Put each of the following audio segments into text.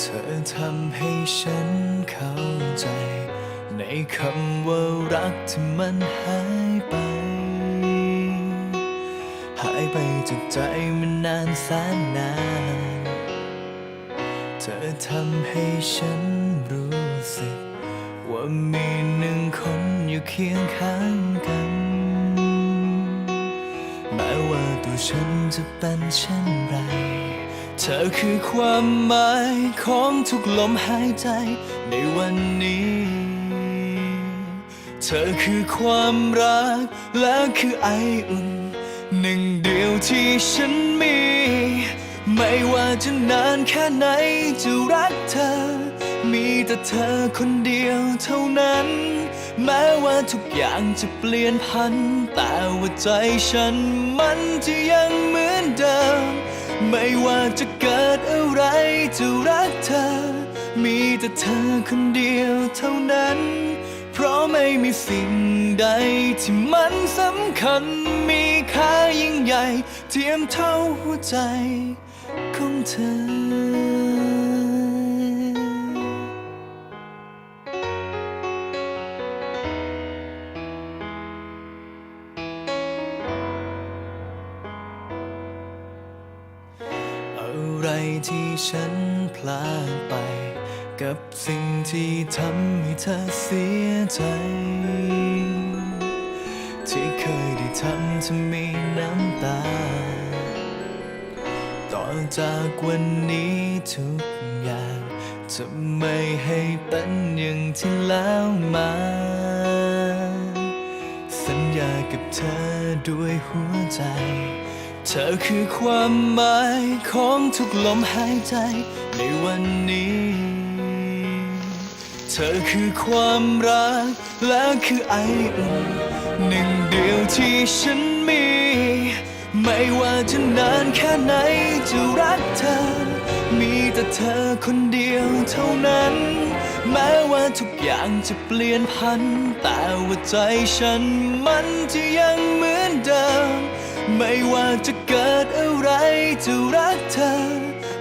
เธอทำให้ฉันเข้าใจ ในคำว่ารักที่มันหายไป หายไปจากใจมันนานแสนนาน ธอทำให้ฉันรู้สึก ว่ามีหนึ่งคนอยู่เคียงข้างกัน แม้ว่าตัวฉันจะเป็นเช่นไร เธอคือความหมายของทุกลมหายใจในวันนี้ เธอคือความรักและคือไออุ่น หนึ่งเดียวที่ฉันมี ไม่ว่าจะนานแค่ไหนจะรักเธอ มีแต่เธอคนเดียวเท่านั้น แม้ว่าทุกอย่างจะเปลี่ยนพัน แต่ว่าใจฉันมันจะยังเหมือนเดิม ไม่ว่าจะเกิดอะไรจะรักเธอ มีแต่เธอคนเดียวเท่านั้น เพราะไม่มีสิ่งใดที่มันสำคัญ ค่ายิ่งใหญ่เทียมเท่าหัวใจของเธออะไรที่ฉันพลาดไป กับสิ่งที่ทำให้เธอเสียใจ ที่เคยได้ทำเธอมีน้ำตา ต่อจากวันนี้ทุกอย่างจะไม่ให้เป็นอย่างที่แล้วมา สัญญากับเธอด้วยหัวใจ เธอคือความหมายของทุกลมหายใจในวันนี้ เธอคือความรักและคือไออุ่น หนึ่งเดียวที่ฉันมี ไม่ว่าจะนานแค่ไหนจะรักเธอ มีแต่เธอคนเดียวเท่านั้น แม้ว่าทุกอย่างจะเปลี่ยนพัน แต่ว่าใจฉันมันจะยังเหมือนเดิม ไม่ว่าจะเกิดอะไรจะรักเธอ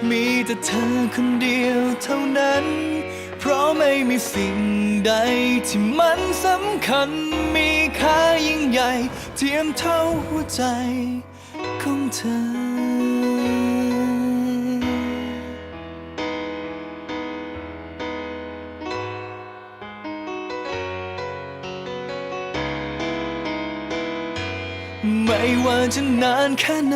มีแต่เธอคนเดียวเท่านั้น เพราะไม่มีสิ่งใดที่มันสำคัญ มีค่ายิ่งใหญ่ เทียมเท่าหัวใจของเธอ ไม่ว่าจะนานแค่ไหน